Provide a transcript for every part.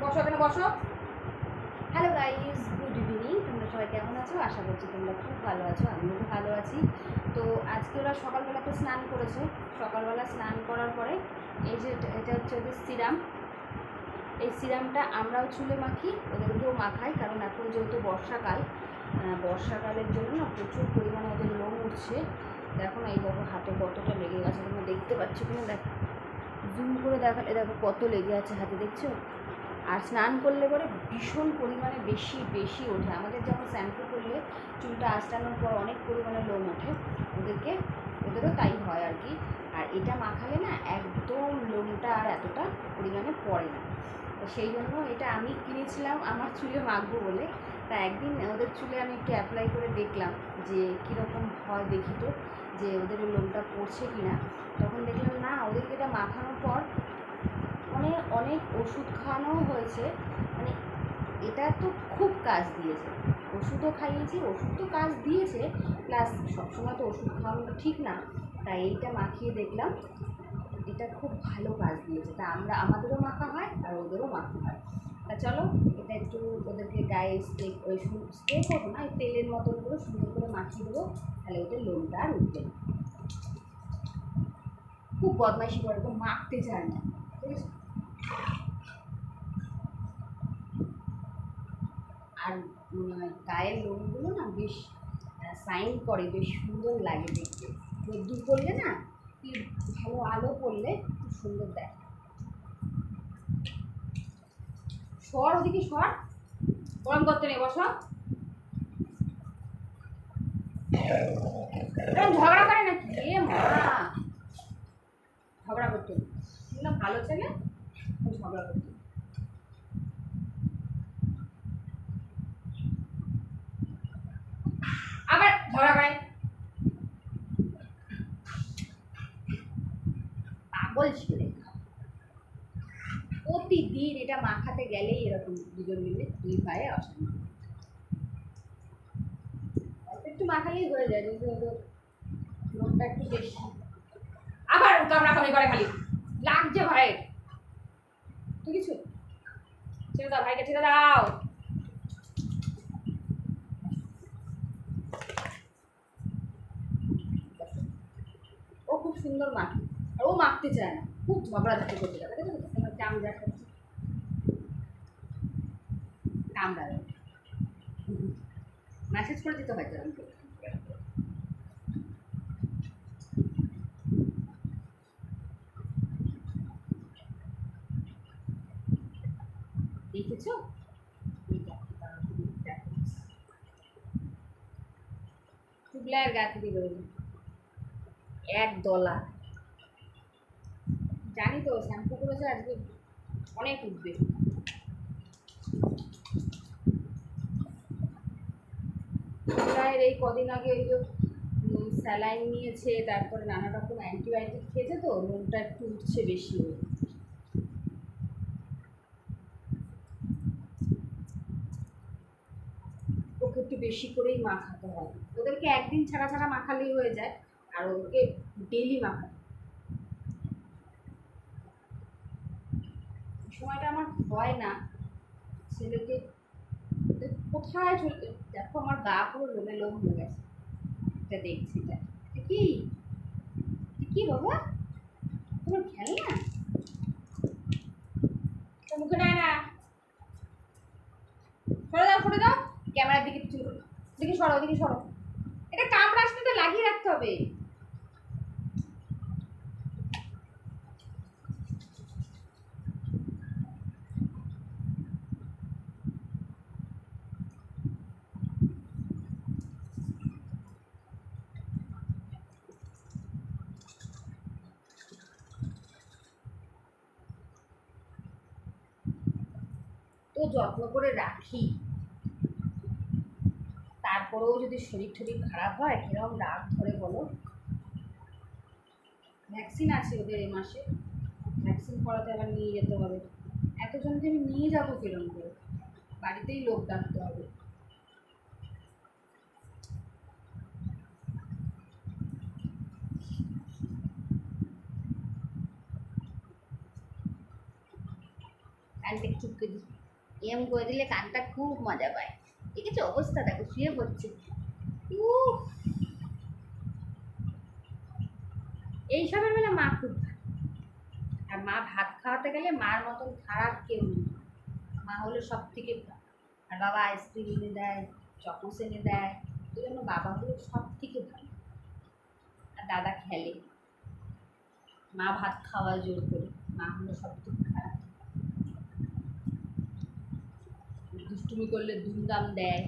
বসো, এখানে বসো। হ্যালো গাইজ গুড ইভিনিং তোমরা সবাই কেমন আছো? আশা করছি তোমরা খুব ভালো আছো, আমিও তো ভালো আছি। তো আজকে ওরা সকালবেলা তো স্নান করেছে। সকালবেলা স্নান করার পরে এই যে এটা- হচ্ছে ওদের সিরাম। এই সিরামটা আমরাও চুলে মাখি, ওদেরকেও মাখাই, কারণ এখন যেহেতু বর্ষাকাল বর্ষাকালের জন্য প্রচুর পরিমাণে ওদের লোম উঠছে। দেখো না, এই দেখো হাতে কতটা লেগে গেছে, তোমরা দেখতে পাচ্ছ কিনা? দেখো জুম করে দেখালে দেখো কত লেগে আছে হাতে, দেখছ? আর স্নান করলে পরে ভীষণ পরিমাণে বেশি বেশি ওঠে। আমাদের যেমন শ্যাম্পু করলে চুলটা আঁচড়ানোর পর অনেক পরিমাণে লোম ওঠে, ওদেরকে, ওদেরও তাই হয় আর কি। আর এটা মাখালে না একদম লোমটা আর এতটা পরিমাণে পড়ে না। সেই জন্য এটা আমি কিনেছিলাম, আমার চুলে মাখবো বলে। তা একদিন ওদের চুলে আমি একটু অ্যাপ্লাই করে দেখলাম যে কীরকম হয় দেখি তো, যে ওদের লোমটা পড়ছে কি না তখন দেখলাম না, ওদেরকে এটা মাখানোর পর মানে অনেক ওষুধ খাওয়ানোও হয়েছে। মানে এটা তো খুব কাজ দিয়েছে। ওষুধও খাইয়েছি, ওষুধ তো কাজ দিয়েছে। প্লাস সবসময় তো ওষুধ খাওয়ানো ঠিক না। তাই এইটা মাখিয়ে দেখলাম। এটা খুব ভালো কাজ দিয়েছে। তা আমরা, আমাদেরও মাখা হয় আর ওদেরও মাখা হয়। তা চলো, এটা একটু ওদেরকে গায়ে স্প্রে, ওই স্প্রে করব না তেলের মতন করে সুন্দর করে মাখিয়ে দেবো। তাহলে ওদের লোমটা আর উঠবে খুব বদমাইশি করে তো মাখতে চায় না। ঠিক আছে? আর গায়ের লোমগুলো না বেশ সাইন করে, বেশ সুন্দর লাগে দেখতে। রোদ্দুর করলে না, কি ভালো আলো পড়লে খুব সুন্দর দেয় সর ওদিকে, সর। গরম করতে নেই, বসো। ঝগড়া করে নাকি? এ মা, ঝগড়া করতে ভালো ছেলে ঝগড়া করতে নেই। আবার ঝগড়া করে পাগল ছেলে প্রতিদিন এটা মাখাতে গেলেই এরকম দুজন মিলে দুই অশান্তি একটু মাখালেই হয়ে যায় কিন্তু একটু বেশি। আবার কামড়া কামড়ি করে খালি লাগছে ভাইয়ের তুই কিছু? দাও ভাইকে দাও। ও খুব সুন্দর মাখে। আর ও মাখতে চায় না। খুব ঝগড়াঝাটি করতে যাবে দেখো তো, তোমার চামড়া কামড়াবে মেসেজ করে দিতে হয়তো আমি দেখেছ? এই দেখো, দাঁড়াও, তুমি দেখো। চুগলা আর গাছে দিয়ে বেরোলো। এক দলা জানি তো শ্যাম্পু করেছে আজকে অনেক উঠবে। প্রায় এই কদিন আগে ওই যে স্যালাইন নিয়েছে, তারপরে নানা রকম অ্যান্টিবায়োটিক খেয়েছে তো, মনটা একটু উঠছে বেশি ওকে একটু বেশি করেই মাখাতে হয়। ওদেরকে একদিন ছাড়া ছাড়া মাখালেই হয়ে যায়, আর ওকে ডেলি মাখাতে সময়টা আমার হয় না। ছেলেকে, কোথায় চলে দেখো আমার গা পুরো লোমে লোম হয়ে গেছে। এটা দেখছি, এটা কি? কি বাবা? তোমার খেলনা? না মুখে নেয় না। সরে দাও সরে দাও। ক্যামেরার দিকে পিছু দেখি সরো দেখি সরো। এটা কামড় আসতে তো, লাগিয়ে রাখতে হবে তো যত্ন করে রাখি। তারপরেও যদি শরীর টরীর খারাপ হয় কীরকম রাগ ধরে বলো। ভ্যাকসিন আছে ওদের এ মাসে। ভ্যাকসিন করাতে আবার নিয়ে যেতে হবে। এতজনকে আমি নিয়ে যাব কিরম করে? বাড়িতেই লোক ডাকতে হবে। কানটা চুপকে দিই এম করে দিলে কানটা খুব মজা পায়। ঠিক আছে? অবস্থা দেখো, শুয়ে পড়ছে। এইসবের বেলা মা খুব। আর মা ভাত খাওয়াতে গেলে মার মতন খারাপ কেউ নেই। মা হলো সব থেকে। আর বাবা আইসক্রিম এনে দেয়, চকোস এনে দেয়। ওই জন্য বাবা হলো সব থেকে ভালো। আর দাদা খেলে। মা ভাত খাওয়া জোর করে। মা হলো সব থেকে খারাপ। দুষ্টুমি করলে দুমদাম দেয়।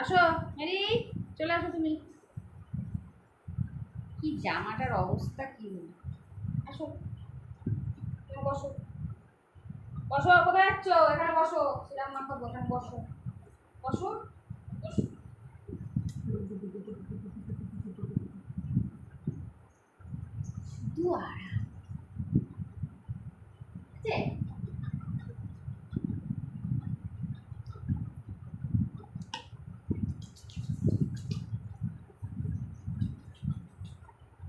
আসো মেরি চলে আসো তুমি। কি জামাটার অবস্থা কি? আসো, বসো। বসো, কোথায় যাচ্ছ? এখানে বসো। শ্রীরাম মাথা এখানে বসো। বসো বসো। শুধু আরাম। আছে?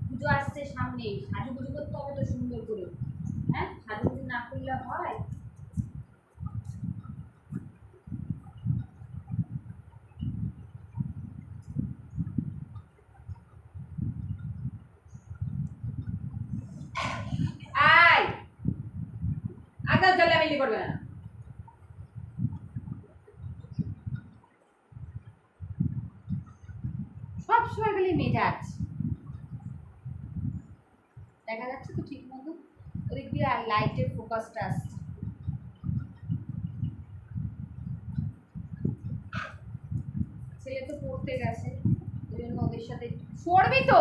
পুজো আসছে সামনে সাজুগুজু করতে হবে তো সুন্দর করে। হ্যাঁ? সাজুগুজু না করলে হয়? জল্লামিলি করবে সব সময় মেজাজ। দেখা যাচ্ছে তো ঠিক মতো। ওদিক দিয়ে আর লাইটের ফোকাসটা আসছে। ছেলে তো পড়তে গেছে, ওই জন্য ওদের সাথে পড়বি তো!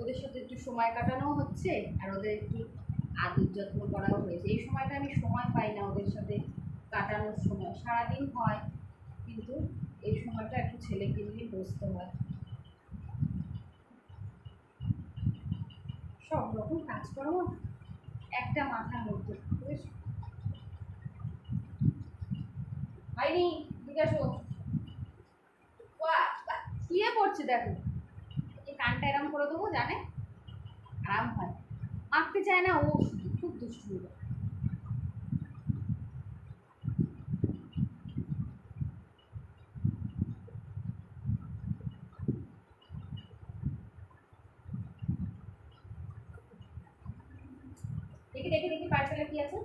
ওদের সাথে একটু সময় কাটানো হচ্ছে, আর ওদের একটু আদর যত্ন করাও হয়েছে। এই সময়টা আমি সময় পাই না ওদের সাথে কাটানোর সময়। সারাদিন হয়, কিন্তু এই সময়টা একটু ছেলেকে নিয়ে বসতে হয়। সব রকম কাজকর্ম একটা মাথার মধ্যে বুঝেছ হয়নি জিজ্ঞাসো শুয়ে পড়ছে, দেখো। এই কানটা এরম করে দেবো, জানে? আরাম হয়। মাখতে চায় না, ও খুব দুষ্টু দেখি দেখি দেখি পার্সেলে কি আছে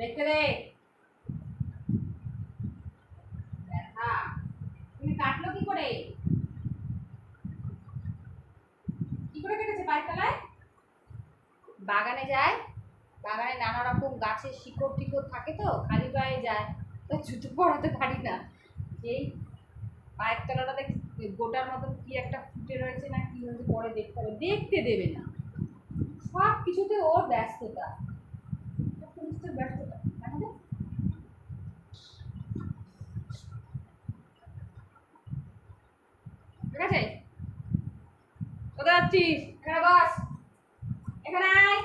দেখতে দে। দেখা। তুমি কাটলো কি করে? কি করে কেটেছে পায়ের বাগানে যায়। বাগানে নানা রকম গাছের শিকড় টিকড় থাকে তো, খালি পায়ে যায়। তো জুতো পরাতে পারি না। এই পায়ের তলাটাতে গোটার মতন কি একটা ফুটে রয়েছে না কি হয়েছে পরে দেখতে হবে। দেখতে দেবে না। সব কিছুতে ওর ব্যস্ততা। ব্যর্থতা দেখা যায় দেখা কোথায় যাচ্ছিস? এখানে বস। এখানে আয়।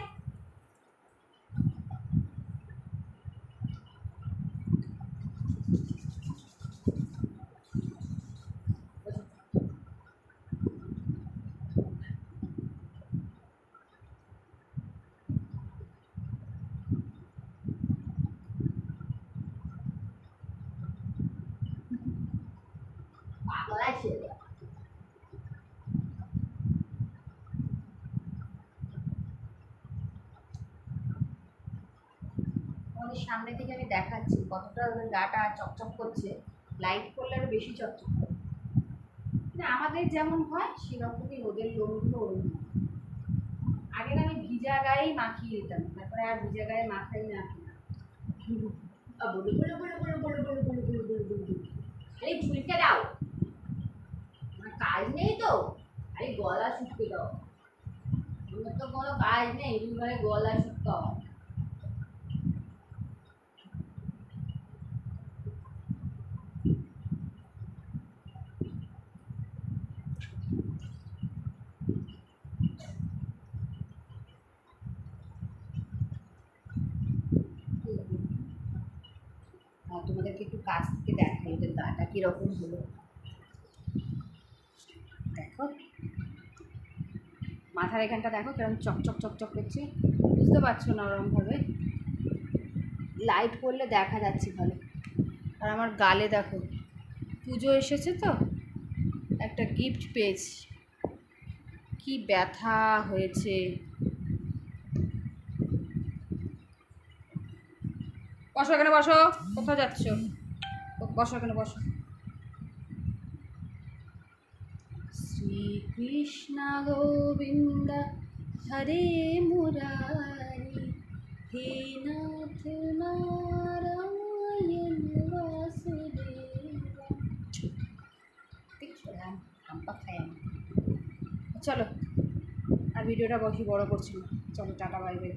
সামনে থেকে আমি দেখাচ্ছি কতটা গাটা চকচক করছে লাইট করলে আরও বেশি চকচক করে না আমাদের যেমন হয় সেরকমই ওদের লোমগুলো ওরকম হয়। আগে না আমি ভিজা গায়েই মাখিয়ে দিতাম তারপরে আর ভিজা গায়ে মাখাই না আ, বলু বলু বলু। আরে ঝুলকে দাও কাজ নেই তো আরে গলা শুকিয়ে দাও তো কোনো কাজ নেই মানে গলা শুকাও আর তোমাদেরকে একটু কাছ থেকে দেখাই ওদের গাটা কীরকম হলো। দেখো। মাথার এখানটা দেখো কীরকম চকচক চকচক করছে। বুঝতে পারছ না ওরমভাবে? লাইট পড়লে দেখা যাচ্ছে ভালো। আর আমার গালে দেখো, পুজো এসেছে তো, একটা গিফট পেয়েছি। কি ব্যথা হয়েছে। বসো, এখানে বসো। কোথাও যাচ্ছ? বসো, এখানে বসো। শ্রীকৃষ্ণ গোবিন্দ, হরে মুরারি, হে নাথ আমি চলো, আর ভিডিওটা বেশি বড় করছি চলো, টাটা, বাই বাই।